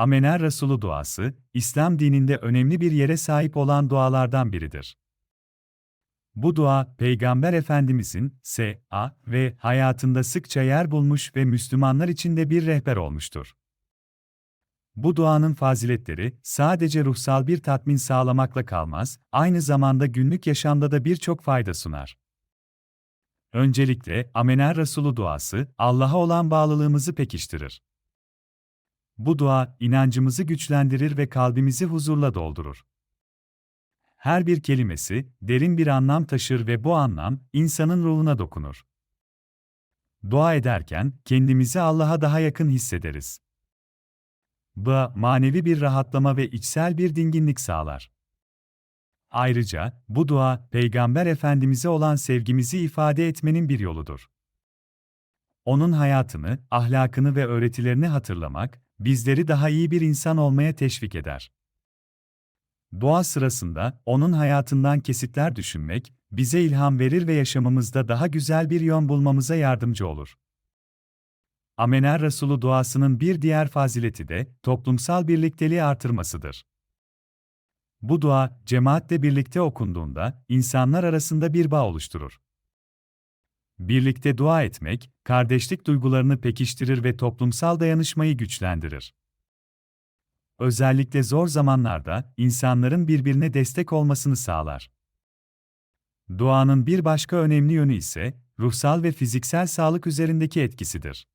Amener Resulü duası, İslam dininde önemli bir yere sahip olan dualardan biridir. Bu dua, Peygamber Efendimizin S.A. ve hayatında sıkça yer bulmuş ve Müslümanlar için de bir rehber olmuştur. Bu duanın faziletleri sadece ruhsal bir tatmin sağlamakla kalmaz, aynı zamanda günlük yaşamda da birçok fayda sunar. Öncelikle Amener Resulü duası Allah'a olan bağlılığımızı pekiştirir. Bu dua inancımızı güçlendirir ve kalbimizi huzurla doldurur. Her bir kelimesi derin bir anlam taşır ve bu anlam insanın ruhuna dokunur. Dua ederken kendimizi Allah'a daha yakın hissederiz. Bu manevi bir rahatlama ve içsel bir dinginlik sağlar. Ayrıca bu dua Peygamber Efendimize olan sevgimizi ifade etmenin bir yoludur. Onun hayatını, ahlakını ve öğretilerini hatırlamak bizleri daha iyi bir insan olmaya teşvik eder. Dua sırasında onun hayatından kesitler düşünmek bize ilham verir ve yaşamımızda daha güzel bir yön bulmamıza yardımcı olur. Amener Resulü duasının bir diğer fazileti de toplumsal birlikteliği artırmasıdır. Bu dua cemaatle birlikte okunduğunda insanlar arasında bir bağ oluşturur. Birlikte dua etmek, kardeşlik duygularını pekiştirir ve toplumsal dayanışmayı güçlendirir. Özellikle zor zamanlarda insanların birbirine destek olmasını sağlar. Duanın bir başka önemli yönü ise ruhsal ve fiziksel sağlık üzerindeki etkisidir.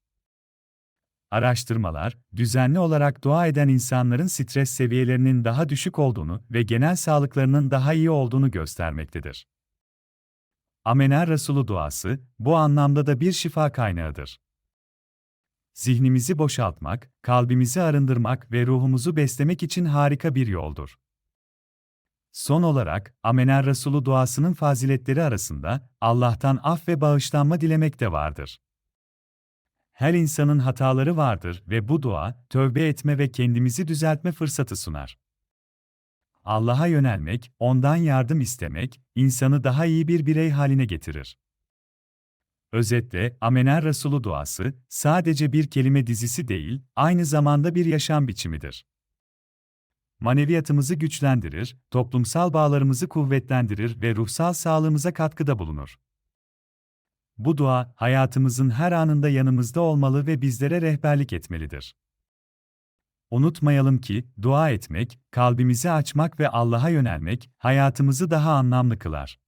Araştırmalar, düzenli olarak dua eden insanların stres seviyelerinin daha düşük olduğunu ve genel sağlıklarının daha iyi olduğunu göstermektedir. Amener Resulü duası, bu anlamda da bir şifa kaynağıdır. Zihnimizi boşaltmak, kalbimizi arındırmak ve ruhumuzu beslemek için harika bir yoldur. Son olarak, Amener Resulü duasının faziletleri arasında Allah'tan af ve bağışlanma dilemek de vardır. Her insanın hataları vardır ve bu dua, tövbe etme ve kendimizi düzeltme fırsatı sunar. Allah'a yönelmek, ondan yardım istemek, insanı daha iyi bir birey haline getirir. Özetle, Amener Resulü duası, sadece bir kelime dizisi değil, aynı zamanda bir yaşam biçimidir. Maneviyatımızı güçlendirir, toplumsal bağlarımızı kuvvetlendirir ve ruhsal sağlığımıza katkıda bulunur. Bu dua, hayatımızın her anında yanımızda olmalı ve bizlere rehberlik etmelidir. Unutmayalım ki, dua etmek, kalbimizi açmak ve Allah'a yönelmek, hayatımızı daha anlamlı kılar.